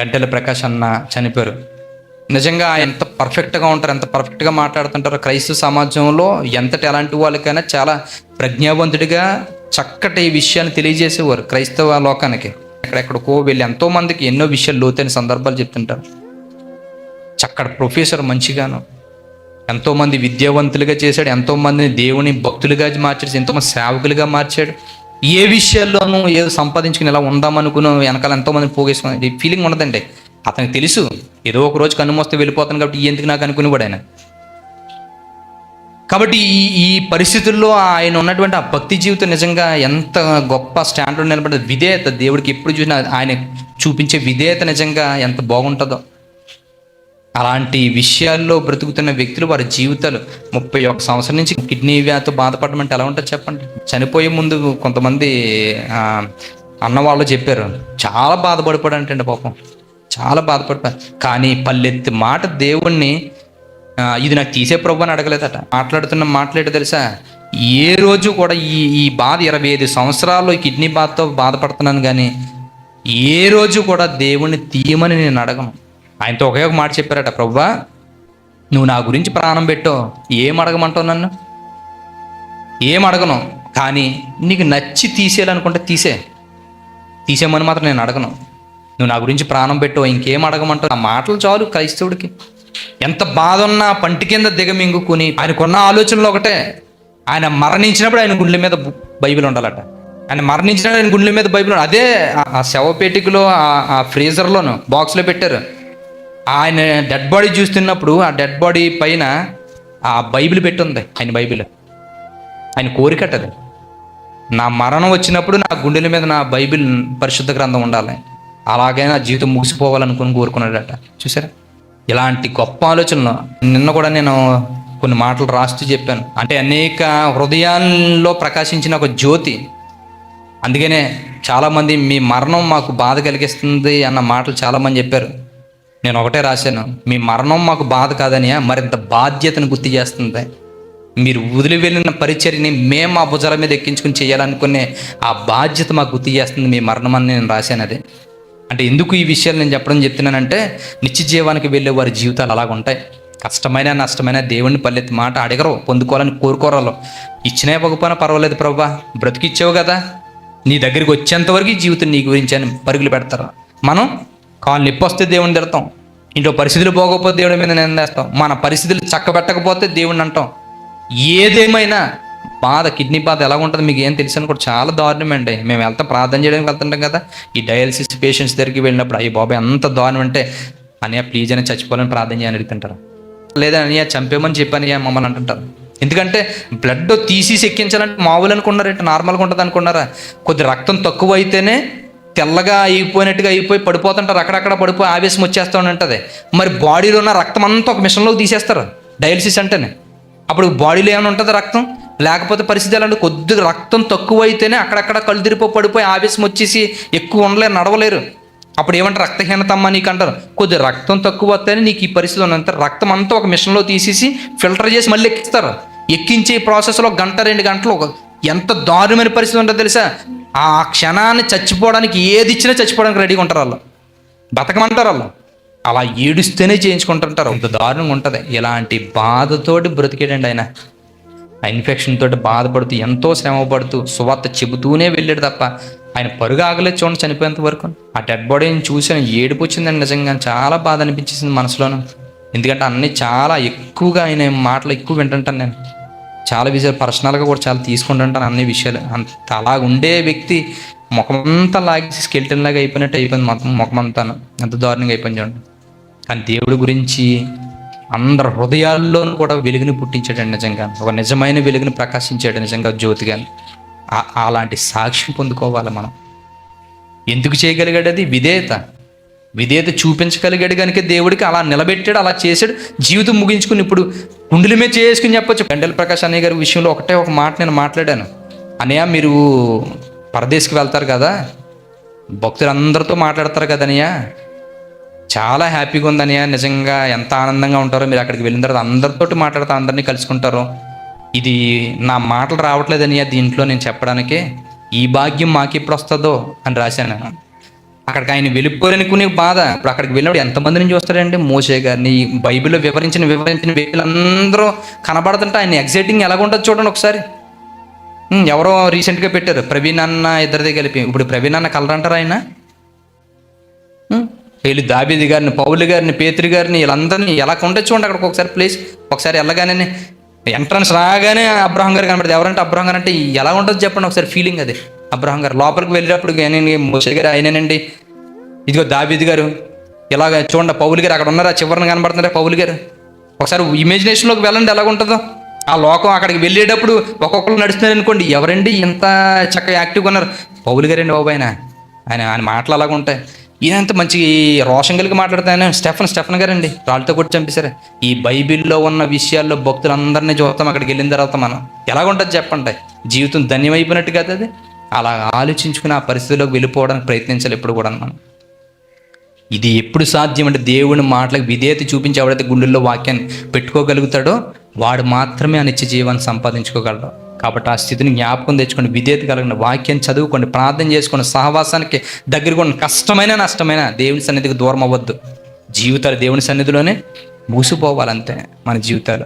గంటెల ప్రకాష్ అన్న చనిపోయారు. నిజంగా ఎంత పర్ఫెక్ట్గా ఉంటారు ఎంత పర్ఫెక్ట్గా మాట్లాడుతుంటారు క్రైస్తవ సమాజంలో ఎంత ఎలాంటి వాళ్ళకైనా చాలా ప్రజ్ఞావంతుడిగా చక్కటి విషయాన్ని తెలియజేసేవారు క్రైస్తవ లోకానికి. ఎక్కడెక్కడికో వెళ్ళి ఎంతో మందికి ఎన్నో విషయాలు లోతైన సందర్భాలు చెప్తుంటారు. చక్కటి ప్రొఫెసర్ మంచిగాను. ఎంతోమంది విద్యావంతులుగా చేశాడు ఎంతోమందిని దేవుని భక్తులుగా మార్చాడు ఎంతోమంది సేవకులుగా మార్చాడు. ఏ విషయాల్లోనూ ఏదో సంపాదించుకుని ఇలా ఉందామనుకుని వెనకాల ఎంతోమందిని పోగేసుకుని ఫీలింగ్ ఉండదండి. అతనికి తెలుసు ఏదో ఒక రోజు కన్నుమొస్తే వెళ్ళిపోతాను కాబట్టి ఎందుకు నాకు అనుకుని కూడా ఆయన? కాబట్టి ఈ ఈ పరిస్థితుల్లో ఆయన ఉన్నటువంటి ఆ భక్తి జీవితం నిజంగా ఎంత గొప్ప స్టాండర్డ్ నిలబడే విధేయత దేవుడికి ఎప్పుడు చూసినా ఆయన చూపించే విధేయత నిజంగా ఎంత బాగుంటుందో. అలాంటి విషయాల్లో బ్రతుకుతున్న వ్యక్తులు వారి జీవితాలు ముప్పై ఒక్క సంవత్సరం నుంచి కిడ్నీ వ్యాధితో బాధపడడం అంటే ఎలా ఉంటుంది చెప్పండి? చనిపోయే ముందు కొంతమంది అన్న వాళ్ళు చెప్పారు చాలా బాధపడిపోయాడంటండి పాపం. చాలా బాధపడిపోయారు కానీ పల్లెత్తి మాట దేవుణ్ణి ఇది నాకు తీసే ప్రభు అని అడగలేదట. మాట్లాడుతున్న మాట్లాడే తెలుసా? ఏ రోజు కూడా ఈ ఈ బాధ ఇరవై ఐదు సంవత్సరాల్లో ఈ కిడ్నీ బాధతో బాధపడుతున్నాను కానీ ఏ రోజు కూడా దేవుణ్ణి తీయమని నేను అడగను. ఆయనతో ఒకే ఒక మాట చెప్పారట ప్రవ్వా నువ్వు నా గురించి ప్రాణం పెట్టో ఏం అడగమంటావు నన్ను? ఏం అడగను? కానీ నీకు నచ్చి తీసేయాలనుకుంటే తీసే. తీసేయమని మాత్రం నేను అడగను. నువ్వు నా గురించి ప్రాణం పెట్టో ఇంకేం అడగమంటావు? ఆ మాటలు చాలు క్రైస్తవుడికి. ఎంత బాధ ఉన్నా పంటి కింద దిగమింగుకుని ఆయనకున్న ఆలోచనలు ఒకటే. ఆయన మరణించినప్పుడు ఆయన గుండెల మీద బైబిల్ ఉండాలట. ఆయన మరణించినప్పుడు ఆయన గుండెల మీద బైబిల్ అదే ఆ- శవపేటికలో ఆ ఫ్రీజర్లోను బాక్స్లో పెట్టారు. ఆయన డెడ్ బాడీ చూస్తున్నప్పుడు ఆ డెడ్ బాడీ పైన ఆ బైబిల్ పెట్టుంది ఆయన బైబిల్. ఆయన కోరికట్టది నా మరణం వచ్చినప్పుడు నా గుండెల మీద నా బైబిల్ పరిశుద్ధ గ్రంథం ఉండాలి. అలాగే నా జీవితం ముగిసిపోవాలనుకుని కోరుకున్నాడట. చూసారా? ఇలాంటి గొప్ప ఆలోచనలు. నిన్న కూడా నేను కొన్ని మాటలు రాస్తూ చెప్పాను. అంటే అనేక హృదయాల్లో ప్రకాశించిన ఒక జ్యోతి. అందుకనే చాలామంది మీ మరణం మాకు బాధ కలిగిస్తుంది అన్న మాటలు చాలామంది చెప్పారు. నేను ఒకటే రాశాను మీ మరణం మాకు బాధ కాదని మరింత బాధ్యతను గుర్తు చేస్తుంది. మీరు వదిలి వెళ్ళిన పరిచర్ని మేము మా భుజాల మీద ఎక్కించుకుని చేయాలనుకునే ఆ బాధ్యత మాకు గుర్తు చేస్తుంది మీ మరణం అని నేను రాశాను అది. అంటే ఎందుకు ఈ విషయాలు నేను చెప్పడం చెప్తున్నానంటే నిత్య జీవానికి వెళ్ళే వారి జీవితాలు అలాగ ఉంటాయి. కష్టమైన నష్టమైన దేవుణ్ణి పల్లెత్తి మాట అడగరు పొందుకోవాలని కోరుకోరాలు ఇచ్చినా ఇవ్వకపోయినా పర్వాలేదు ప్రభా బ్రతికిచ్చావు కదా. నీ దగ్గరికి వచ్చేంతవరకు జీవితం నీ గురించి అని పరుగులు పెడతారు. మనం కాలు నొప్పి వస్తే దేవుని తిడతాం. ఇంట్లో పరిస్థితులు పోకపోతే దేవుడి మీద నిందేస్తాం మన పరిస్థితులు చక్కబెట్టకపోతే దేవుడిని అంటాం. ఏదేమైనా బాధ కిడ్నీ బాధ ఎలా ఉంటుంది మీకు ఏం తెలుసు అని కూడా చాలా దారుణం అండి మేము వెళ్తాం ప్రార్థన చేయడానికి వెళ్తుంటాం కదా. ఈ డయాలసిస్ పేషెంట్స్ దగ్గరికి వెళ్ళినప్పుడు అయ్యి బాబాయ్ ఎంత దారుణం అంటే అన్నయ్య ప్లీజ్ అని చచ్చిపోవాలని ప్రార్థన చేయని అడుగుతుంటారు లేదా అన్నయ్య చంపేమని చెప్పని మమ్మల్ని అంటుంటారు. ఎందుకంటే బ్లడ్ తీసి ఎక్కించాలంటే మామూలు అనుకున్నారంటే నార్మల్గా ఉంటుంది అనుకున్నారా కొద్ది రక్తం తక్కువ అయితేనే తెల్లగా అయిపోయినట్టుగా అయిపోయి పడిపోతుంటారు. అక్కడక్కడ పడిపోయి ఆవేశం వచ్చేస్తూ ఉంటుంది. మరి బాడీలో ఉన్న రక్తం అంతా ఒక మిషన్లోకి తీసేస్తారు. డయాలసిస్ అంటేనే. అప్పుడు బాడీలో ఏమైనా ఉంటుంది రక్తం? లేకపోతే పరిస్థితి ఎలా అంటే కొద్దిగా రక్తం తక్కువ అయితేనే అక్కడక్కడ కళ్ళు తిరిపో పడిపోయి ఆవేశం వచ్చేసి ఎక్కువ ఉండలేరు నడవలేరు. అప్పుడు ఏమంటారు? రక్తహీనత అమ్మ నీకు అంటారు. కొద్ది రక్తం తక్కువ వస్తేనే నీకు ఈ పరిస్థితి ఉన్నంత రక్తం అంతా ఒక మిషన్లో తీసేసి ఫిల్టర్ చేసి మళ్ళీ ఎక్కిస్తారు. ఎక్కించే ప్రాసెస్లో గంట రెండు గంటలు ఒక ఎంత దారుణమైన పరిస్థితి ఉంటుందో తెలుసా? ఆ క్షణాన్ని చచ్చిపోవడానికి ఏది ఇచ్చినా చచ్చిపోవడానికి రెడీగా ఉంటారు వాళ్ళు. బతకమంటారు వాళ్ళు. అలా ఏడుస్తేనే చేయించుకుంటుంటారు. అంత దారుణంగా ఉంటుంది. ఇలాంటి బాధతోటి బ్రతికేడండి ఆయన. ఆ ఇన్ఫెక్షన్ తోటి బాధపడుతూ ఎంతో శ్రమ పడుతూ సువార్త చెబుతూనే వెళ్ళాడు తప్ప ఆయన పరుగు ఆగలేదు చూడండి చనిపోయేంత వరకు. ఆ డెడ్ బాడీని చూసాను ఏడుపు వచ్చిందండి నిజంగా. చాలా బాధ అనిపించేసింది మనసులోను. ఎందుకంటే అన్నీ చాలా ఎక్కువగా ఆయన మాటలు ఎక్కువ వింటుంటాను నేను. చాలా విషయాలు పర్సనల్గా కూడా చాలా తీసుకుంటుంటాను అన్ని విషయాలు. అంత అలా ఉండే వ్యక్తి ముఖమంతా లాగేసి స్కెల్టన్ లాగా అయిపోయినట్టు అయిపోయింది మొత్తం ముఖమంతా ఎంత దారుణంగా అయిపోయింది చూడండి. కానీ దేవుడి గురించి అందరి హృదయాల్లోనూ కూడా వెలుగుని పుట్టించాడు నిజంగా. ఒక నిజమైన వెలుగుని ప్రకాశించాడు నిజంగా జ్యోతిగా అలాంటి సాక్ష్యం పొందుకోవాలి మనం. ఎందుకు చేయగలిగాడు అది? విధేయత. విధేయత చూపించగలిగాడు కనుక దేవుడికి అలా నిలబెట్టాడు అలా చేశాడు. జీవితం ముగించుకుని ఇప్పుడు గుండెల మీద చేసుకుని చెప్పొచ్చు. గంటల ప్రకాష్ అన్నయ్య గారి విషయంలో ఒకటే ఒక మాట నేను మాట్లాడాను. అన్నయ్య మీరు పరదేశ్కి వెళ్తారు కదా? భక్తులందరితో మాట్లాడతారు కదా చాలా హ్యాపీగా ఉందన్నయ్య నిజంగా ఎంత ఆనందంగా ఉంటారో మీరు అక్కడికి వెళ్ళిన తర్వాత అందరితో మాట్లాడతా అందరినీ కలుసుకుంటారు. ఇది నా మాటలు రావట్లేదన్నయ్య దీంట్లో నేను చెప్పడానికి. ఈ భాగ్యం మాకు ఎప్పుడు వస్తుందో అని రాశాను అక్కడికి ఆయన వెళ్ళిపోరనుకునే బాధ. ఇప్పుడు అక్కడికి వెళ్ళినప్పుడు నుంచి చూస్తాడండి మోసే గారిని బైబిల్లో వివరించిన వివరించిన వ్యక్తులందరూ కనబడుతుంటే ఆయన ఎగ్జైటింగ్ ఎలాగుంటుంది చూడండి ఒకసారి. ఎవరో రీసెంట్గా పెట్టారు. ప్రవీణ్ అన్న ఇద్దరిది కలిపి. ఇప్పుడు ప్రవీణ్ అన్న కలర్ ఆయన? వీళ్ళు దాబీది గారిని పౌలు గారిని పేతురి గారిని వీళ్ళందరినీ ఎలా ఉండొచ్చు చూడండి అక్కడికి ఒకసారి ప్లేస్ ఒకసారి వెళ్ళగానే ఎంట్రన్స్ రాగానే అబ్రహం గారు కనబడుతుంది ఎవరంటే అబ్రహం గారు అంటే ఎలా ఉంటుంది చెప్పండి ఒకసారి ఫీలింగ్ అది. అబ్రహం గారు లోపలికి వెళ్ళేటప్పుడు నేను మోసే గారు ఆయనేనండి? ఇదిగో దాబీది గారు ఇలాగ చూడండి పౌలు గారు అక్కడ ఉన్నారా? చివరిని కనబడుతున్నారా పౌలు గారు? ఒకసారి ఇమాజినేషన్లోకి వెళ్ళండి ఎలా ఉంటుందో ఆ లోకం అక్కడికి వెళ్ళేటప్పుడు ఒక్కొక్కరు నడుస్తున్నారు అనుకోండి ఎవరండి ఇంత చక్కగా యాక్టివ్గా ఉన్నారు? పౌలు గారండి బాబు ఆయన. ఆయన ఆయన మాటలు అలాగ ఉంటాయి. ఈయనంత మంచి రోషం కలిగి మాట్లాడతాను స్టెఫన్ స్టెఫన్ గారండి రాళ్ళతో కొట్టి చంపేశారు. ఈ బైబిల్లో ఉన్న విషయాల్లో భక్తులందరినీ చూస్తాం అక్కడికి వెళ్ళిన తర్వాత మనం. ఎలాగుంటుంది చెప్పండి. జీవితం ధన్యమైపోయినట్టు కదా అది. అలా ఆలోచించుకుని ఆ పరిస్థితిలోకి వెళ్ళిపోవడానికి ప్రయత్నించాలి ఎప్పుడు కూడా మనం. ఇది ఎప్పుడు సాధ్యం అంటే దేవుని మాటలకు విధేయత చూపించి ఎవడైతే గుండెల్లో వాక్యాన్ని పెట్టుకోగలుగుతాడో వాడు మాత్రమే ఆ నిత్య జీవాన్ని సంపాదించుకోగలడు. కాబట్టి ఆ స్థితిని జ్ఞాపకం తెచ్చుకొని విధేయత కలిగిన వాక్యం చదువుకోండి ప్రార్థన చేసుకొని సహవాసానికి దగ్గరగా ఉన్న కష్టమైన నష్టమైన దేవుని సన్నిధికి దూరం అవ్వద్దు. జీవితాలు దేవుని సన్నిధిలోనే మూసిపోవాలంతే మన జీవితాలు.